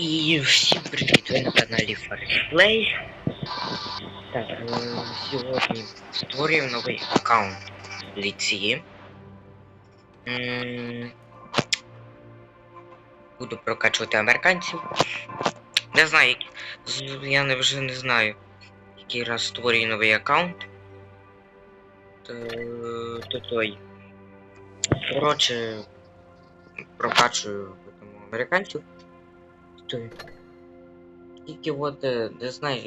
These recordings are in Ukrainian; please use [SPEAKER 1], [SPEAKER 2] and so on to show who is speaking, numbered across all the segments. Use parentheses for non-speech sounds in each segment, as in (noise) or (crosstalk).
[SPEAKER 1] І всім привіт, ви на каналі Фарсплей. Так, е, сьогодні створюємо новий аккаунт в ліці. Буду прокачувати американців. Не знаю, я вже не знаю, який раз створюю новий аккаунт. То, то той. Коротше, прокачую американців. Той. Тільки от не знаю,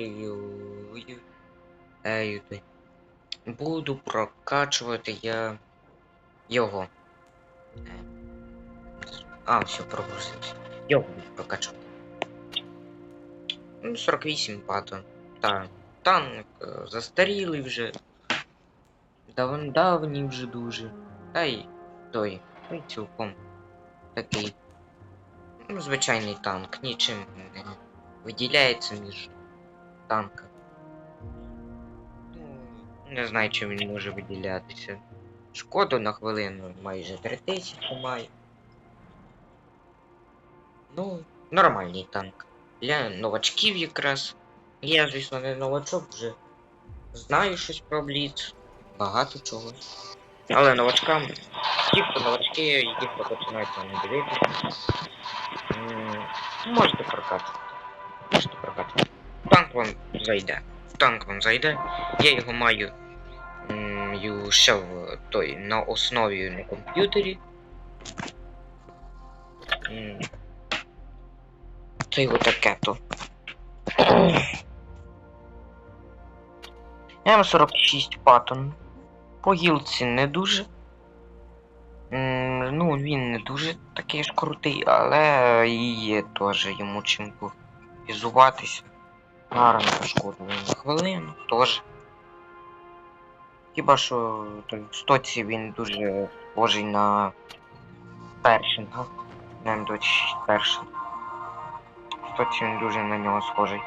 [SPEAKER 1] буду прокачувати я його. Е, А, все, прогрузився. Його буду прокачувати. Ну, 48 патон. Та, танк е, застарілий вже. Дав, давній вже дуже. Та й той. Той цілком такий. Ну, звичайний танк, нічим не виділяється між танками. Ну, не знаю, чим він може виділятися. Шкоду на хвилину майже 3000 має. Ну, нормальний танк. Для новачків якраз. Я, звісно, не новачок вже. Знаю щось про Бліц. Багато чого. Але новачкам, ті, хто новачки, хто починають не дивитися. Можете прокачувати. Можете прокачувати. Танк вам зайде. Танк вам зайде. Я його маю ще в той на основі на комп'ютері. Це його таке то. М46 паттон. По гілці не дуже. Ну, він не дуже такий ж крутий, але і є теж йому чим візуватися. Гарно пошкодили на хвилину, теж. Хіба що в стоці він дуже схожий на першинга. На М26 першинг. В стоці він дуже на нього схожий.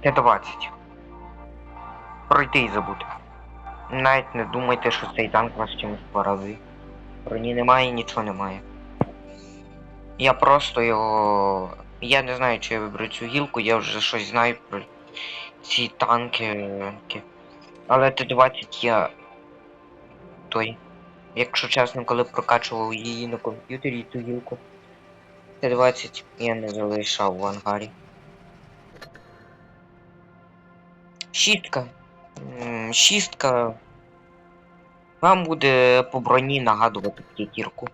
[SPEAKER 1] Т-20. Пройти і забути. Навіть не думайте, що цей танк вас чимось поразить. Броні немає, нічого немає. Я просто його. Я не знаю, чи я виберу цю гілку, я вже щось знаю про ці танки. Але Т-20 я. той. Якщо чесно, коли прокачував її на комп'ютері цю гілку. Т-20 я не залишав в ангарі. Шістка. Шістка. Вам буде по броні нагадувати п'ятірку.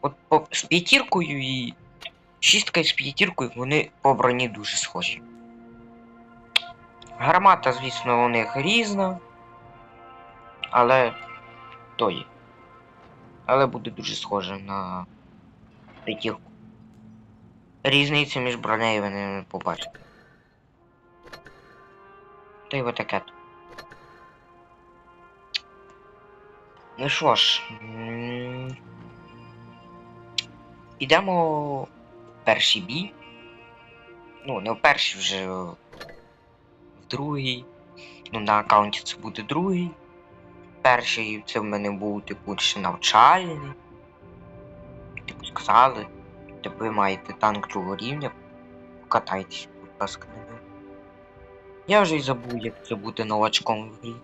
[SPEAKER 1] От по, з п'ятіркою і. Шістка з п'ятіркою вони по броні дуже схожі. Гармата, звісно, у них різна. Але. той. Але буде дуже схоже на п'ятірку. Різницю між бронею ви не побачите. Та й отаке. Ну що ж, ідемо в перший бій. Ну, не в перший вже в другий. Ну, на аккаунті це буде другий. Перший це в мене був, типу, ще навчальний. Типу сказали, типу ви маєте танк другого рівня. Покатайтесь, будь ласка, на ньому. Я вже й забув, як це бути новачком в грі.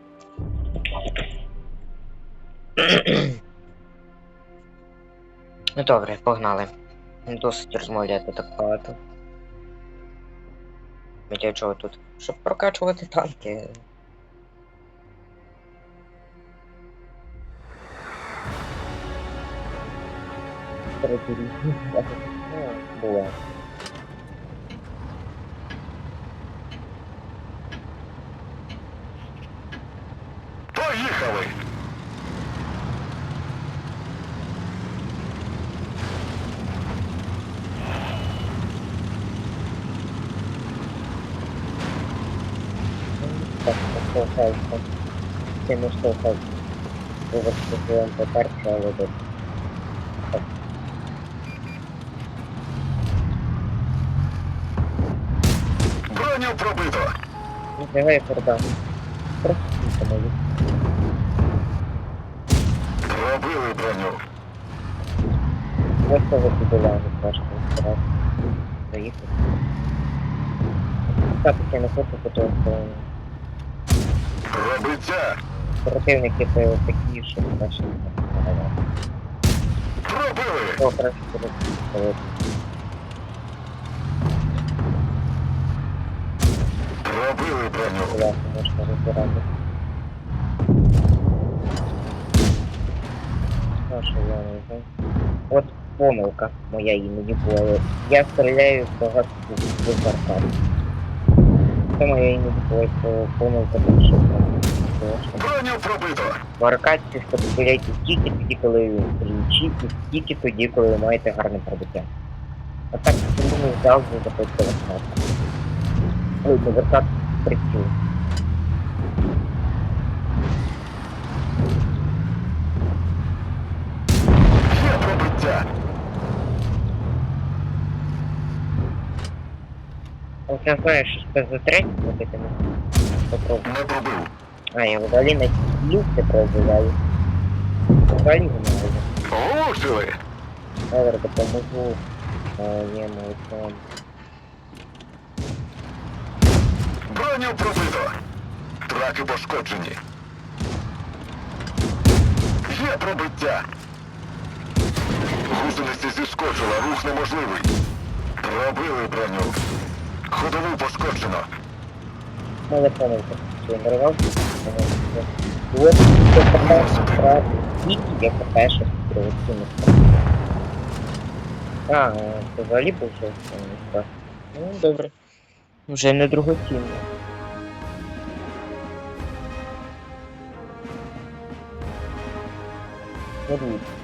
[SPEAKER 1] Ну добре, погнали. Досить розмовляти так багато. Ми для чого тут? Щоб прокачувати танки. (laughs) Була. Штовхався. Це не штовхався. Вибачте, що вам поперше, але добре.
[SPEAKER 2] Броню пробито!
[SPEAKER 1] Ну, давай я продам. Просто самоліт.
[SPEAKER 2] Пробили броню.
[SPEAKER 1] просто вибудували трошки вперед. Заїхати. Так, я не хочу, тому що
[SPEAKER 2] Пробиття!
[SPEAKER 1] противники то такі, що краще не.
[SPEAKER 2] Пробили!
[SPEAKER 1] То краще буде.
[SPEAKER 2] Пробили броню!
[SPEAKER 1] Власне, можна розбирати. А, що я не знаю. От помилка моя іноді була. Я стріляю багато в аркад. Це моя іноді була помилка тому що
[SPEAKER 2] Броню пробито!
[SPEAKER 1] в аркадці стріляйте тільки тоді, коли ключі, і тільки тоді, коли ви маєте гарне пробиття. А так не завжди заходьте в аркад. Ой, не в аркад приціл.
[SPEAKER 2] Є пробиття!
[SPEAKER 1] Я знаю, що це за третій робити не попробую.
[SPEAKER 2] Не пробив!
[SPEAKER 1] А, я взагалі на люкси пробуваю. Взагалі не можу.
[SPEAKER 2] Влучили!
[SPEAKER 1] Добре, допоможу моєму цьому.
[SPEAKER 2] Броню пробито! Траки пошкоджені! Є пробиття! Гусениця зіскочила, рух неможливий. Пробили броню. Ходову пошкоджено.
[SPEAKER 1] Що я нарвав. От, це КП, брат, тільки я КП, що провоційно А, взагалі був вже так. Ну, добре. Вже не другоцінно.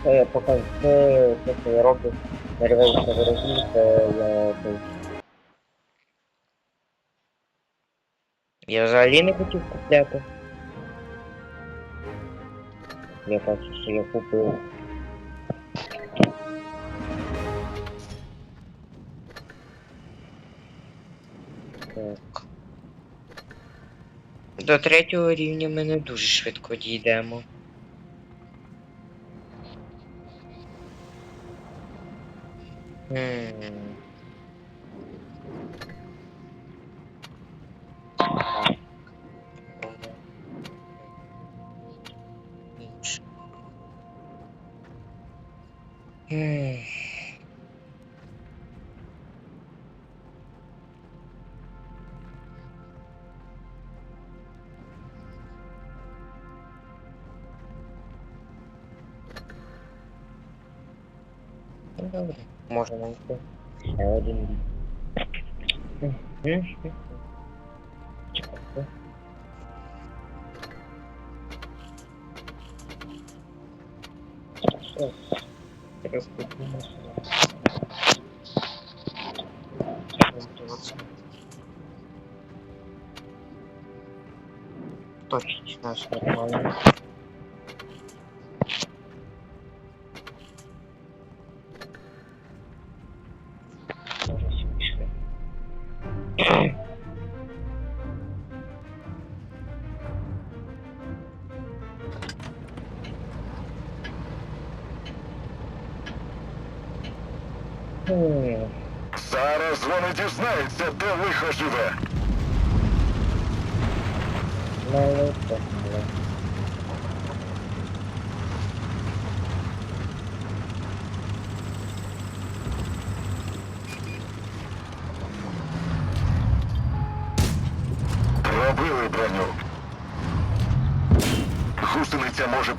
[SPEAKER 1] Це я покажу, це, я роблю, наріваюся ворогів, це я... це- Я взагалі не хотів купляти. Я бачу, що я купив. Так. До третього рівня ми не дуже швидко дійдемо. Хм. Можна знайти ще один. Чекайте. Треба. Точно ж нормально.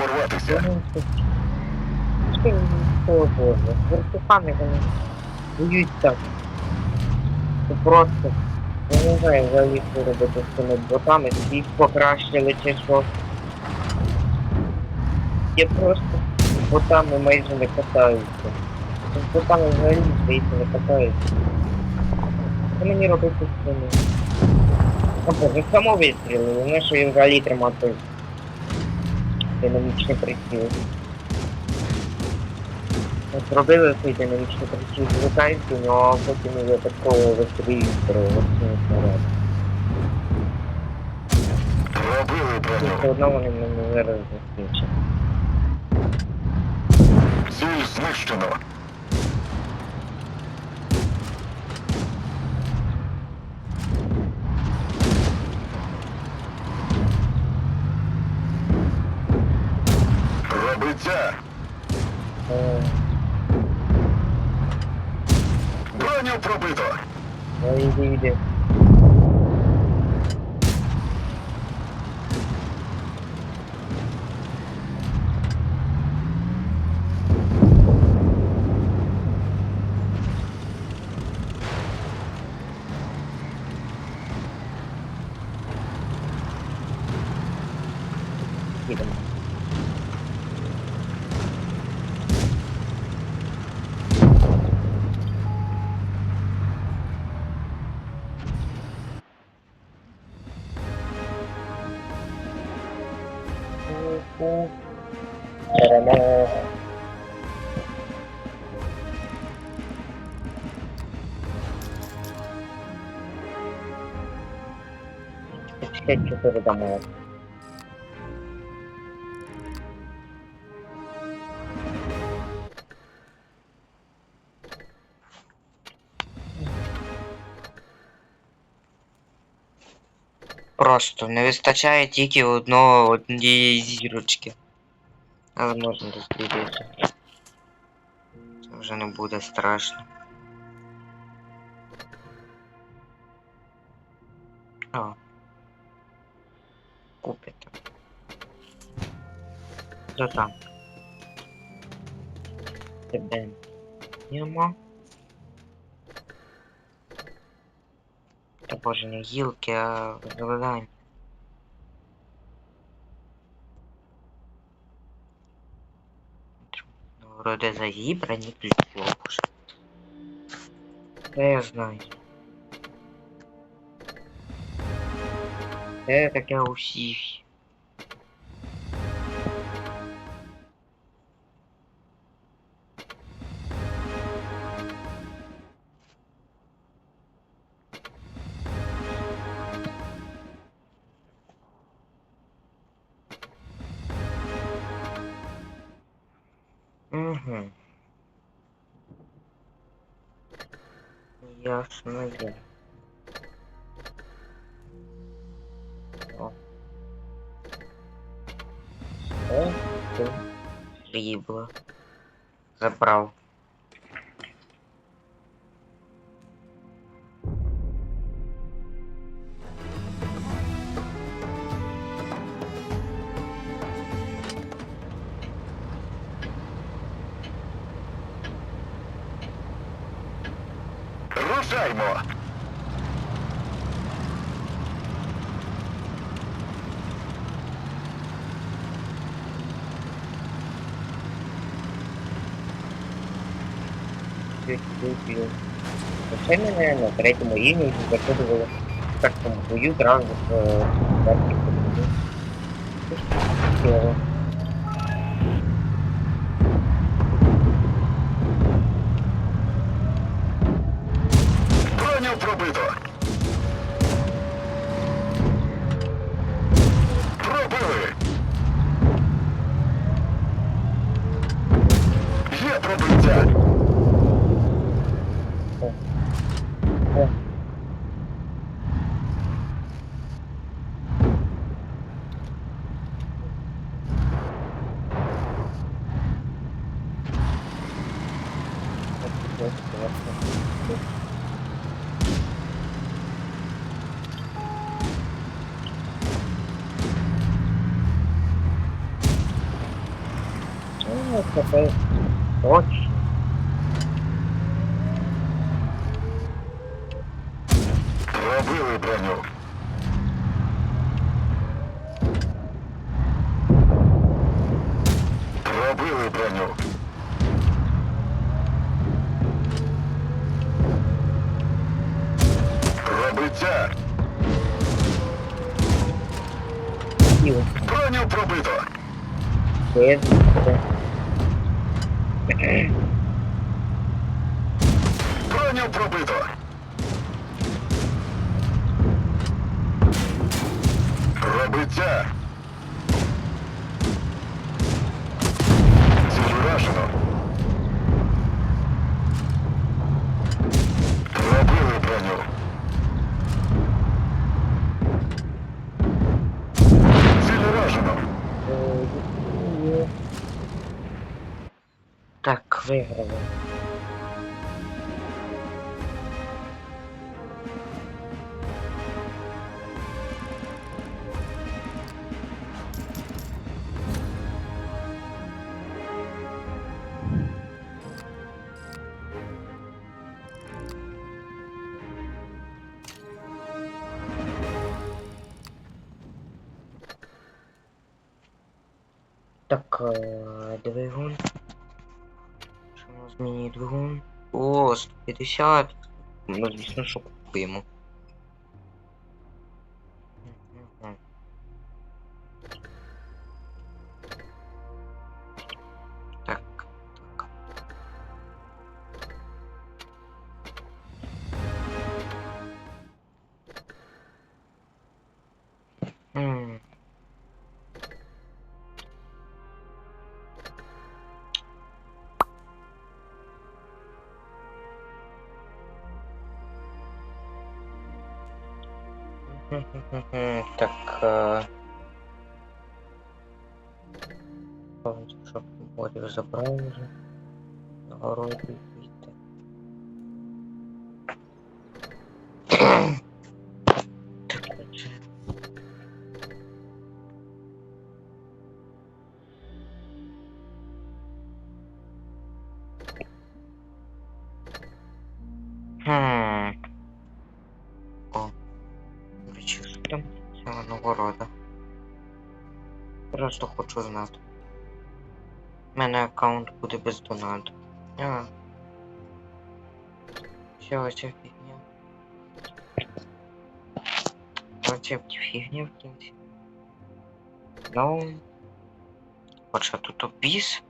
[SPEAKER 2] Порватися.
[SPEAKER 1] О боже, вертухани вони так. Це просто. Я не знаю взагалі що робити з цими ботами, їх покращили чи що. Я просто ботами майже не катаюся. З ботами взагалі здається не катаюся. Що мені робити з цими? О боже, само вистрілили, головне, що я взагалі тримав той динамічний приціл. Зробили цей динамічний приціл, звикають до нього, а потім і випадково вистрілюють переводні вперед.
[SPEAKER 2] Броню.
[SPEAKER 1] все одно вони мене зараз засвідчать.
[SPEAKER 2] Ціль знищено.
[SPEAKER 1] Е,
[SPEAKER 2] Броню пробито.
[SPEAKER 1] ну, іди, іди. П'ятдесят чотири дома. Просто не вистачає тільки одного однієї зірочки. Але можна дослідити. Це вже не буде страшно. О. Купите. Що там? Тебе нема. Та боже, не гілки, а. Ну, вроде загібрані ключом уже. Та я знаю. Це таке у всіх. Ясно є. Срібло. Забрав. Мене на третьому рівні заходили в першому бою зразу з е, першій команді. Чудово.
[SPEAKER 2] Броню пробито. Пробили. Є пробиття.
[SPEAKER 1] О. Ну, тепер точно.
[SPEAKER 2] Пробили броню. Пробили броню. Пробиття.
[SPEAKER 1] І
[SPEAKER 2] Броню пробито.
[SPEAKER 1] Це
[SPEAKER 2] Броню пробито. Пробиття. Ціль вражено. Пробили броню. Ціль вражено.
[SPEAKER 1] Та Так, виграли. 50. Ми, ну, звісно, що купуємо. Так. е, Повністю щоб забрав вже. Городи Просто хочу знати. У мене аккаунт буде без донату. А. Все, оця фігня. Оця фігня в кінці. Ну. Хоча тут обіс.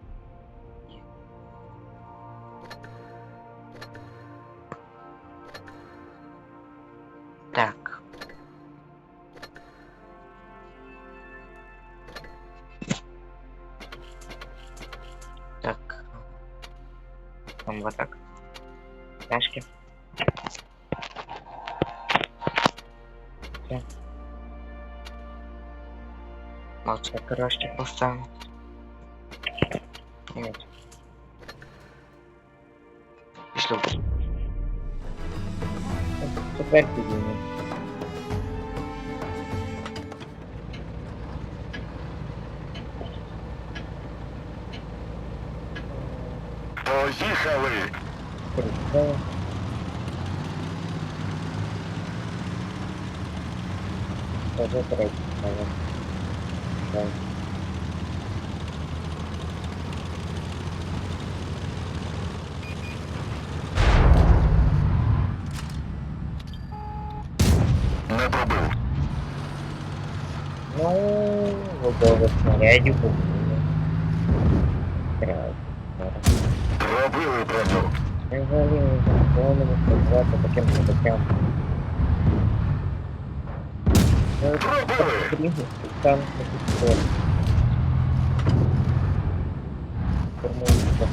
[SPEAKER 2] Поїхали!
[SPEAKER 1] Прикол. Тоже третій, наверное. Так.
[SPEAKER 2] Не пробив.
[SPEAKER 1] Ну, готове снарядів Взагалі не сказати таким Формується.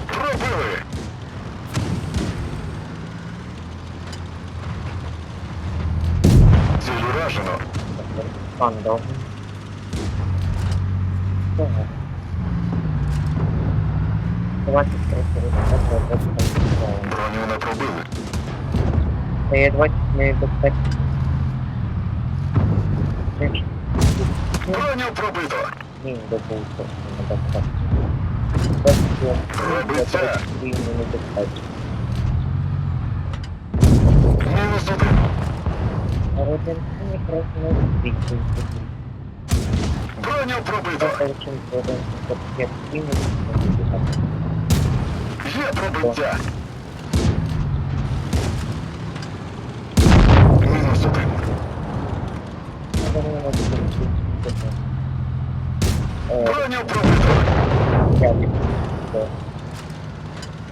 [SPEAKER 2] Ціль уражено.
[SPEAKER 1] Пан довгий. Ага. Давайте розказати, а потім там
[SPEAKER 2] Броню не пробили.
[SPEAKER 1] Та є 20 не достатньо.
[SPEAKER 2] Броню пробито.
[SPEAKER 1] Ні, добув просто не достатньо. Просто
[SPEAKER 2] Пробиття.
[SPEAKER 1] рівно не достатньо.
[SPEAKER 2] Мінус один.
[SPEAKER 1] А один мені просто не відбігти.
[SPEAKER 2] Броню пробито.
[SPEAKER 1] Просто чим один, тобто як рівно не достатньо.
[SPEAKER 2] Є пробиття. Мінус один.
[SPEAKER 1] Я думаю, на цьому світі. Е,
[SPEAKER 2] Броню пробито.
[SPEAKER 1] Дякую. Так.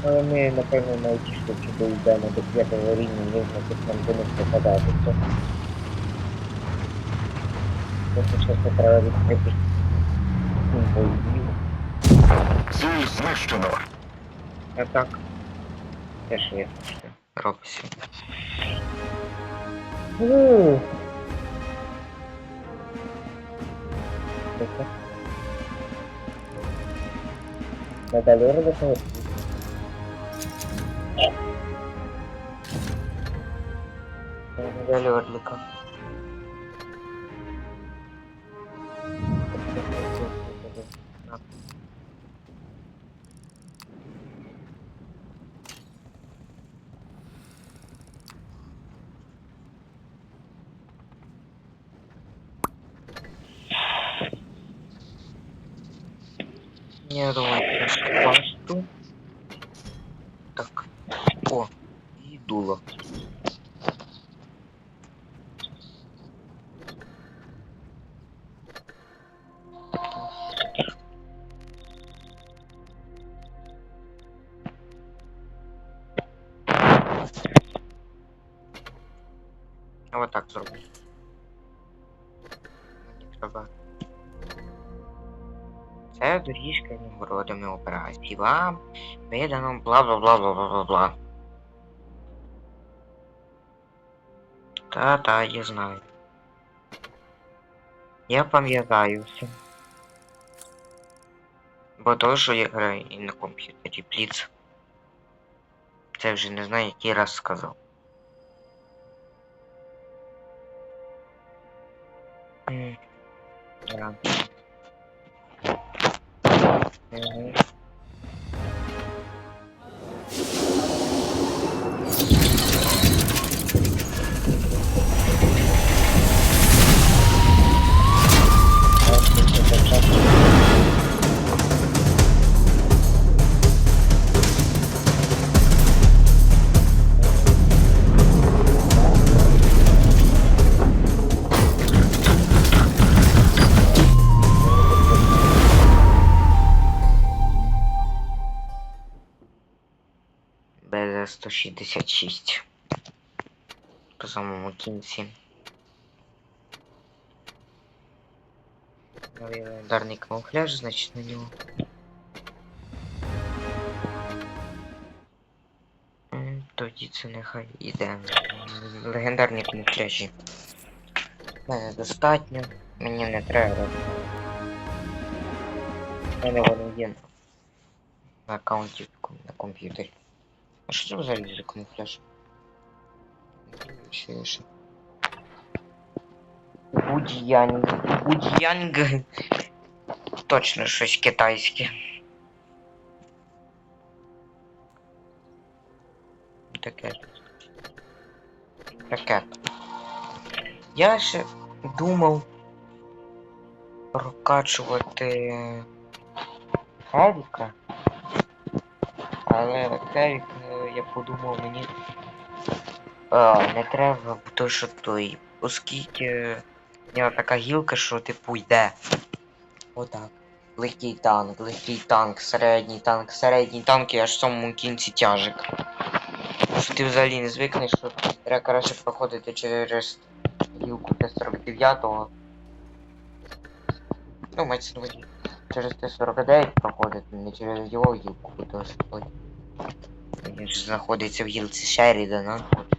[SPEAKER 1] Але ми, напевно, найтішки дійдемо до п'ятого рівня, можна тут нам до них попадати. Просто чесно треба відкрити.
[SPEAKER 2] Ціль знищено.
[SPEAKER 1] А так. Теж є робиться. Ууу. Це. Надалі робити? Далі орлика. Я думаю, Minha dor, операцій. Вам видано бла бла бла бла бла бла бла. Та-та, я знаю. Я пам'ятаю все. Бо то, що я граю і на комп'ютері Бліц. Це вже не знаю, який раз сказав. М, да. Мгм. БЗ 166. По самому кінці. Новий камуфляж, значить на нього. М, Тоді це нехай іде. Легендарні камуфляжі. Мене достатньо, мені не треба. Мене вони є на аккаунті на комп'ютері. А що це взагалі за камуфляж? Ще ще. Будьянг. Будьянг. Точно щось китайське. Таке. Таке. Я ще думав прокачувати Хевіка. Але Хевік, е, я подумав, мені а, не треба, то що той, оскільки нього така гілка, що типу йде. Отак. Легкий танк, легкий танк, середній танк, середній танк і аж в самому кінці тяжик. Що ти взагалі не звикнеш, що треба краще проходити через гілку Т-49. Ну, мається на увазі, через Т-49 проходити, не через його гілку, той. Він ж знаходиться в гілці Шерідана. От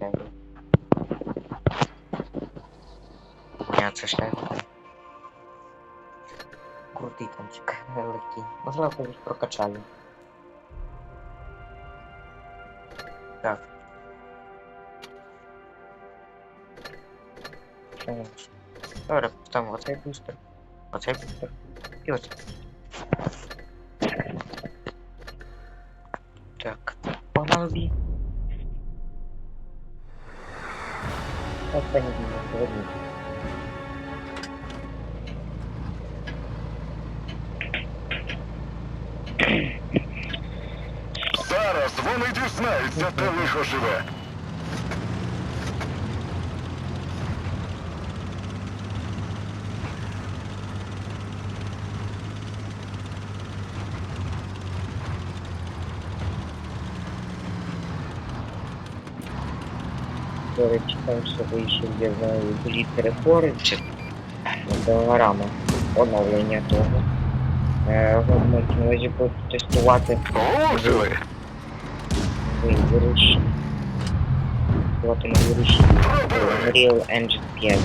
[SPEAKER 1] Шерідан. Ні, це Шерідан. Крутий танчик, легкий. Можливо, колись прокачаю. Так. Е, Добре, поставимо оцей бустер, оцей бустер і оцей. Так, погнали бій. Останній
[SPEAKER 2] вони дізнаються, де лихо живе.
[SPEAKER 1] Там що вийшов, я знаю, блід рефори чи програма оновлення того. Е, ви можете на протестувати
[SPEAKER 2] Влучили!
[SPEAKER 1] Тестувати нові вируші. Unreal Engine 5.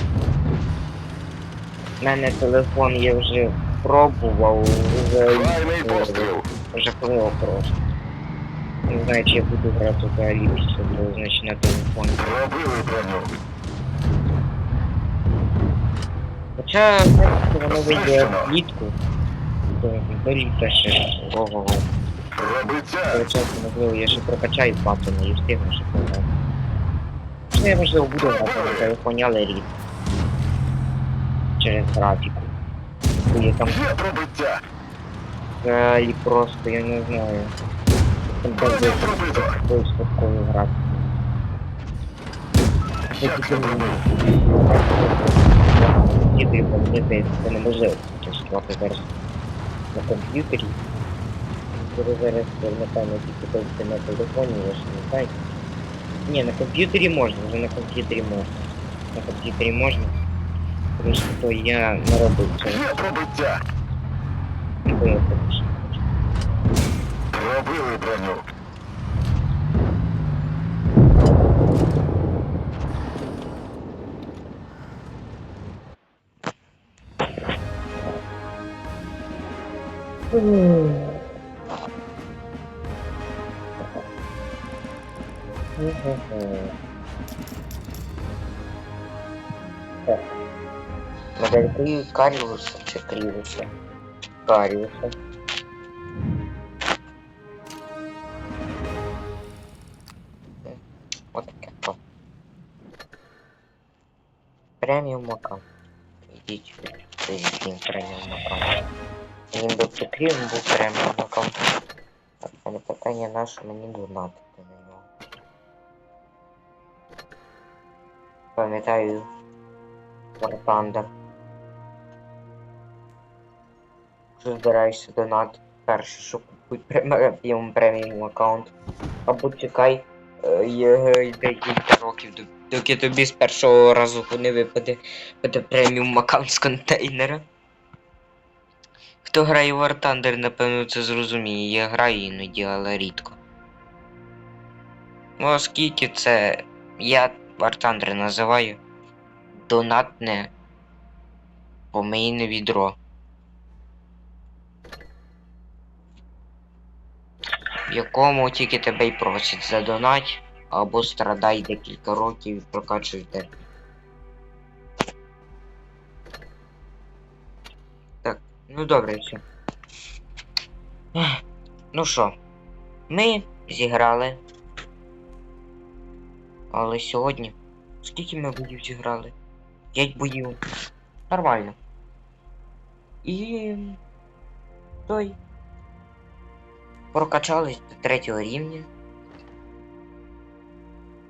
[SPEAKER 1] У мене телефон я вже пробував, вже, вже пробував просто. Не знаю, чи я буду грати взагалі після того, значить на
[SPEAKER 2] броню.
[SPEAKER 1] Хоча, принципі, воно вийде влітку. До, до літа ще. Ого-го.
[SPEAKER 2] Пробиття.
[SPEAKER 1] Часу, можливо, я ще прокачаю паттерни і встигну ще пограти. Що я, можливо, буду грати на телефоні, але рідко. Через графіку. Бо я там
[SPEAKER 2] Є пробиття.
[SPEAKER 1] взагалі просто, я не знаю. Там
[SPEAKER 2] пробито.
[SPEAKER 1] Це
[SPEAKER 2] Як
[SPEAKER 1] тільки
[SPEAKER 2] це
[SPEAKER 1] мені.
[SPEAKER 2] пробив?
[SPEAKER 1] Комп'ютері, бо мені здається, це неможливо тестувати зараз на комп'ютері. Коли зараз, напевно, тільки тільки на телефоні, я ж не знаю. Ні, на комп'ютері можна, вже на комп'ютері можна. На комп'ютері можна. Тому що то я не робив цього.
[SPEAKER 2] Є пробиття.
[SPEAKER 1] Бо я поки що.
[SPEAKER 2] Пробили броню.
[SPEAKER 1] Так. Моделькою Каріуса чи Кріуса? Каріуса. Отаке то. Преміум аккаунт. Ідіть, це він преміум аккаунт. Він би прикрив, він був преміум аккаунт. Так, мене питання наше мені донатити на нього. Пам'ятаю War Thunder. Збираєшся донат, перше, що купуй преміум преміум аккаунт. Або чекай е, є декілька років, доки тобі з першого разу не випаде преміум аккаунт з контейнера. Хто грає в War Thunder, напевно, це зрозуміє. Я граю іноді, але рідко. Ну, оскільки це я War Thunder називаю донатне помийне відро. В якому тільки тебе й просять задонать або страдай декілька років і прокачуй. Так, ну добре все. Ну що, ми зіграли. Але сьогодні. Скільки ми боїв зіграли? 5 боїв. Нормально. І. Той. Прокачались до третього рівня.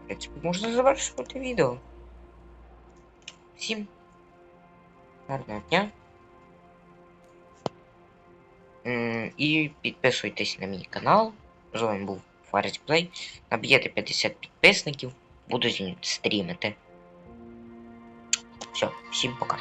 [SPEAKER 1] В принципі, можна завершувати відео. Всім. Гарного дня. І підписуйтесь на мій канал. З вами був Плей. Наб'єте 50 підписників. Буду стрімити. Все, всім пока.